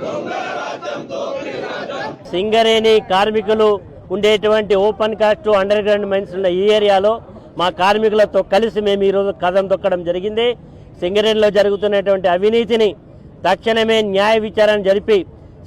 Don't let them go. Singareni కార్మికులు ఉండేటువంటి open cast underground mines ఉన్న ఈ ఏరియాలో మా కార్మికులతో కలిసి మేము ఈరోజు కథం తొక్కడం జరిగింది. సింగరేణిలో జరుగుతున్నటువంటి అవినీతిని తక్షణమే న్యాయ విచారణ జరిపి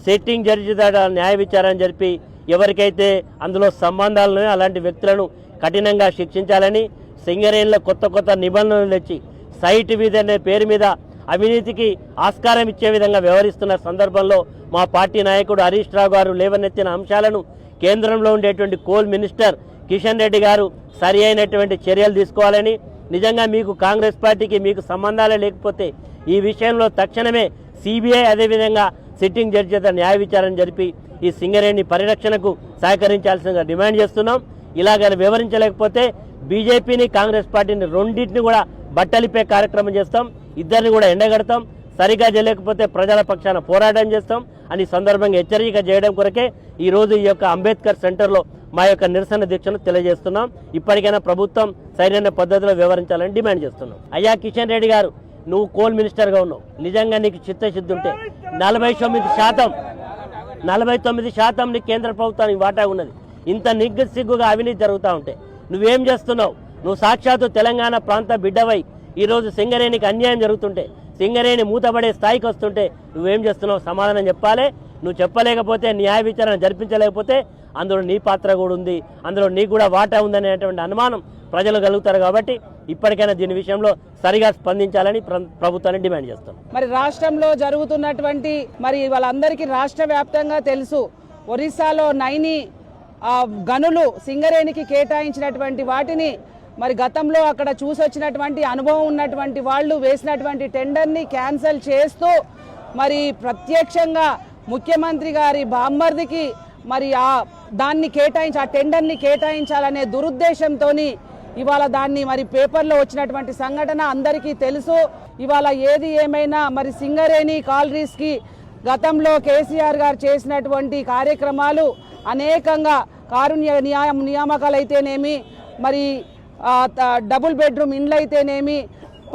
సెట్టింగ్ జడ్జి న్యాయ విచారణ జరిపి ఎవరికైతే అందులో సంబంధాలను అలాంటి వ్యక్తులను కఠినంగా శిక్షించాలని సింగరేణిలో కొత్త కొత్త నిబంధనలు తెచ్చి సైట్ మీద అనే పేరు మీద అవినీతికి ఆస్కారం ఇచ్చే విధంగా వ్యవహరిస్తున్న సందర్భంలో మా పార్టీ నాయకుడు హరీష్ రావు గారు లేవనెత్తిన అంశాలను కేంద్రంలో ఉండేటువంటి కోల్ మినిస్టర్ కిషన్ రెడ్డి గారు సరి అయినటువంటి చర్యలు తీసుకోవాలని నిజంగా మీకు కాంగ్రెస్ పార్టీకి మీకు సంబంధాలే లేకపోతే ఈ విషయంలో తక్షణమే సిబిఐ అదేవిధంగా సిట్టింగ్ జడ్జి చేత న్యాయ విచారణ జరిపి ఈ సింగరేణి పరిరక్షణకు సహకరించాల్సిందిగా డిమాండ్ చేస్తున్నాం. ఇలాగ వివరించలేకపోతే బీజేపీని కాంగ్రెస్ పార్టీని రెండింటిని కూడా బట్టలిపే కార్యక్రమం చేస్తాం. ఇద్దరిని కూడా ఎండగడతాం. సరిగా చేయలేకపోతే ప్రజల పక్షాన పోరాటం చేస్తాం. అని సందర్భంగా హెచ్చరిక చేయడం కొరకే ఈరోజు ఈ యొక్క అంబేద్కర్ సెంటర్లో మా యొక్క నిరసన దీక్షను తెలియజేస్తున్నాం. ఇప్పటికైనా ప్రభుత్వం సరైన పద్ధతిలో వివరించాలని డిమాండ్ చేస్తున్నాం. అయ్యా కిషన్ రెడ్డి గారు నువ్వు కోల్ మినిస్టర్గా ఉన్నావు. నిజంగా నీకు చిత్తశుద్ధి ఉంటే నలభై తొమ్మిది శాతం నలభై తొమ్మిది శాతం నీ కేంద్ర ప్రభుత్వానికి వాటా ఉన్నది. ఇంత నిగ్గు సిగ్గుగా అవినీతి జరుగుతూ ఉంటే నువ్వేం చేస్తున్నావు? నువ్వు సాక్షాత్తు తెలంగాణ ప్రాంత బిడ్డవై ఈరోజు సింగరేణికి అన్యాయం జరుగుతుంటే సింగరేణి మూతపడే స్థాయికి వస్తుంటే నువ్వేం చేస్తున్నావు? సమాధానం చెప్పాలి. నువ్వు చెప్పలేకపోతే న్యాయ విచారణ జరిపించలేకపోతే అందులో నీ పాత్ర కూడా ఉంది. అందులో నీకు కూడా వాటా ఉందనేటువంటి అనుమానం ప్రజలు కలుగుతారు కాబట్టి ఇప్పటికైనా దీని విషయంలో సరిగా స్పందించాలని ప్రభుత్వాన్ని డిమాండ్ చేస్తాం మరి రాష్ట్రంలో జరుగుతున్నటువంటి మరి వాళ్ళందరికీ రాష్ట్ర వ్యాప్తంగా తెలుసు ఒరిస్సాలో నైని గనులు సింగరేణికి కేటాయించినటువంటి వాటిని మరి గతంలో అక్కడ చూసొచ్చినటువంటి అనుభవం ఉన్నటువంటి వాళ్ళు వేసినటువంటి టెండర్ని క్యాన్సిల్ చేస్తూ మరి ప్రత్యక్షంగా ముఖ్యమంత్రి గారి బామ్మర్దికి మరి ఆ దాన్ని కేటాయించి ఆ టెండర్ని కేటాయించాలనే దురుద్దేశంతోని ఇవాళ దాన్ని మరి పేపర్లో వచ్చినటువంటి సంఘటన అందరికీ తెలుసు. ఇవాళ ఏది ఏమైనా మరి సింగరేణి కాలరీస్కి గతంలో కేసీఆర్ గారు చేసినటువంటి కార్యక్రమాలు అనేకంగా కారుణ్య నియామ నియామకాలు అయితేనేమి మరి డబుల్ బెడ్రూమ్ ఇండ్లు అయితేనేమి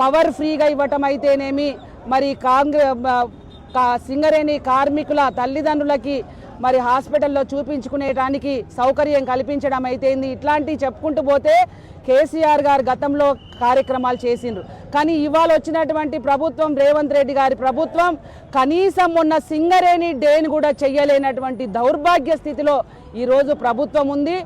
పవర్ ఫ్రీగా ఇవ్వటం అయితేనేమి మరి కాంగ్రెస్ సింగరేణి కార్మికుల తల్లిదండ్రులకి మరి హాస్పిటల్లో చూపించుకునేటానికి సౌకర్యం కల్పించడం అయితేంది. ఇట్లాంటివి చెప్పుకుంటూ పోతే కేసీఆర్ గారు గతంలో కార్యక్రమాలు చేసిండ్రు. కానీ ఇవాళ వచ్చినటువంటి ప్రభుత్వం రేవంత్ రెడ్డి గారి ప్రభుత్వం కనీసం మొన్న సింగరేణి డేని కూడా చేయలేనటువంటి దౌర్భాగ్య స్థితిలో ఈరోజు ప్రభుత్వం ఉంది.